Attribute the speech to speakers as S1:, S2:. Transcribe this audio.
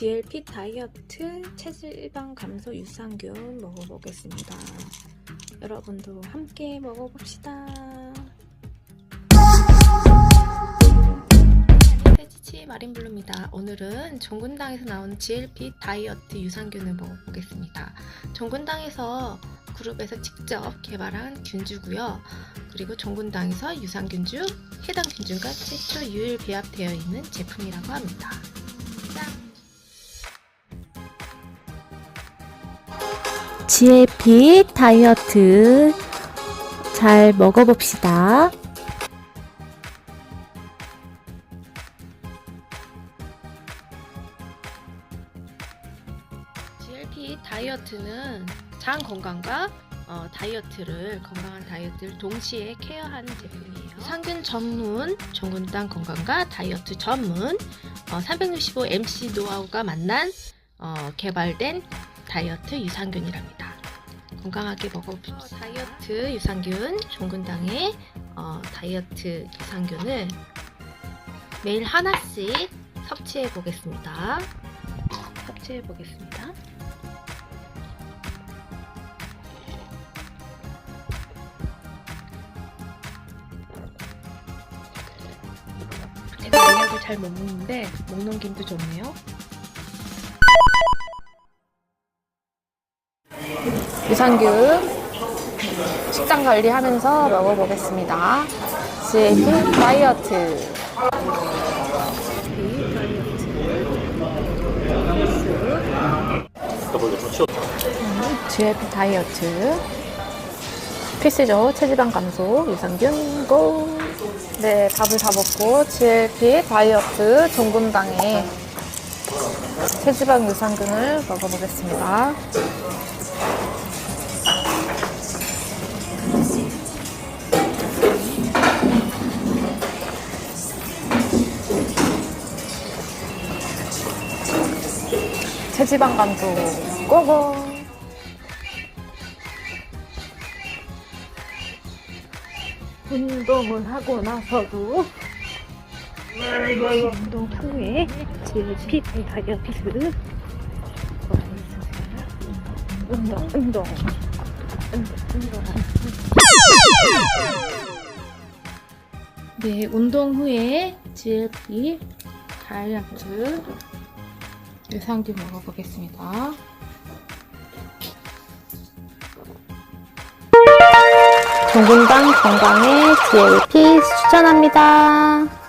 S1: GLP 다이어트 체지방 감소 유산균 먹어보겠습니다. 여러분도 함께 먹어봅시다. 세지치 마린블루입니다. 오늘은 종군당에서 나온 GLP 다이어트 유산균을 먹어보겠습니다. 종군당에서 그룹에서 직접 개발한 균주고요. 그리고 종군당에서 유산균 중 해당 균주가 최초 유일 배합되어 있는 제품이라고 합니다.
S2: GLP 다이어트 잘 먹어봅시다.
S1: 다이어트는 장 건강과 어, 다이어트를 건강한 다이어트를 동시에 케어하는 제품이에요. 상균 전문 종근당 건강과 다이어트 전문 어, 365 MC 노하우가 만난 어, 개발된 다이어트 유산균이랍니다. 건강하게 먹어봅시다. 어, 다이어트 유산균 종근당의 어, 다이어트 유산균을 매일 하나씩 섭취해 보겠습니다. 섭취해 보겠습니다. 제가 알약을 잘 못 먹는데 목 넘김도 좋네요. 유산균 식단 관리하면서 먹어보겠습니다. GLP 다이어트. GLP 다이어트. 필수죠. 체지방 감소, 유산균, 고! 네, 밥을 다 먹고 GLP 다이어트 종금당의 체지방 유산균을 먹어보겠습니다. 체지방 감소 고고! 운동을 하고 나서도 운동 후에 GLP 다이어트 운동 운동 운동. 네 운동 후에 GLP 다이어트 유산균 먹어보겠습니다.
S2: 종근당 건강에 GLP 추천합니다.